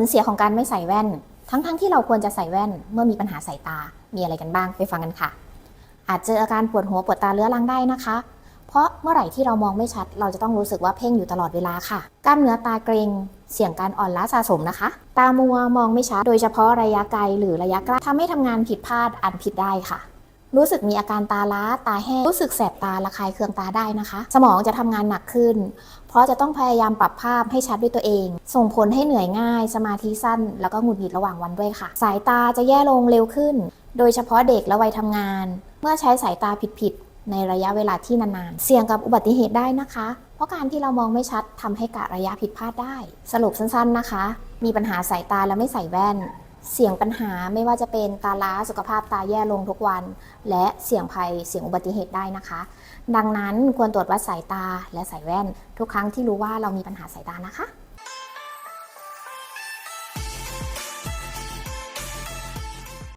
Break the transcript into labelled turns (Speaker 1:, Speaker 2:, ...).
Speaker 1: ลเสียของการไม่ใส่แว่น ทั้งๆทที่เราควรจะใส่แว่นเมื่อมีปัญหาสายตา มีอะไรกันบ้างไปฟังกันค่ะ อาจเจออาการปวดหัวปวดตาเรื้อรังได้นะคะ เพราะเมื่อไหร่ที่เรามองไม่ชัด เราจะต้องรู้สึกว่าเพ่งอยู่ตลอดเวลาค่ะ กล้ามเนื้อตาเกร็งเสี่ยงการอ่อนล้าสะสมนะคะ ตามัวมองไม่ชัด โดยเฉพาะระยะไกลหรือระยะใกล้ทำให้ทำงานผิดพลาดอ่านผิดได้ค่ะ รู้สึกมีอาการตาล้าตาแห้งรู้สึกแสบตาระคายเคืองตาได้นะคะ สมองจะทำงานหนักขึ้น เพราะจะต้องพยายามปรับภาพให้ชัดด้วยตัวเอง ส่งผลให้เหนื่อยง่าย สมาธิสั้น แล้วก็หงุดหงิดระหว่างวันด้วยค่ะ สายตาจะแย่ลงเร็วขึ้น โดยเฉพาะเด็กและวัยทำงาน เมื่อใช้สายตาผิดๆในระยะเวลาที่นานๆเสี่ยงกับอุบัติเหตุได้นะคะ เพราะการที่เรามองไม่ชัดทำให้กะระยะผิดพลาดได้ สรุปสั้นๆนะคะ มีปัญหาสายตาแล้วไม่ใส่แว่น เสี่ยงปัญหาไม่ว่าจะเป็นตาล้าสุขภาพตาแย่ลงทุกวัน และเสี่ยงภัยเสี่ยงอุบัติเหตุได้นะคะ ดังนั้นควรตรวจวัดสายตาและสายแว่น ทุกครั้งที่รู้ว่าเรามีปัญหาสายตานะคะ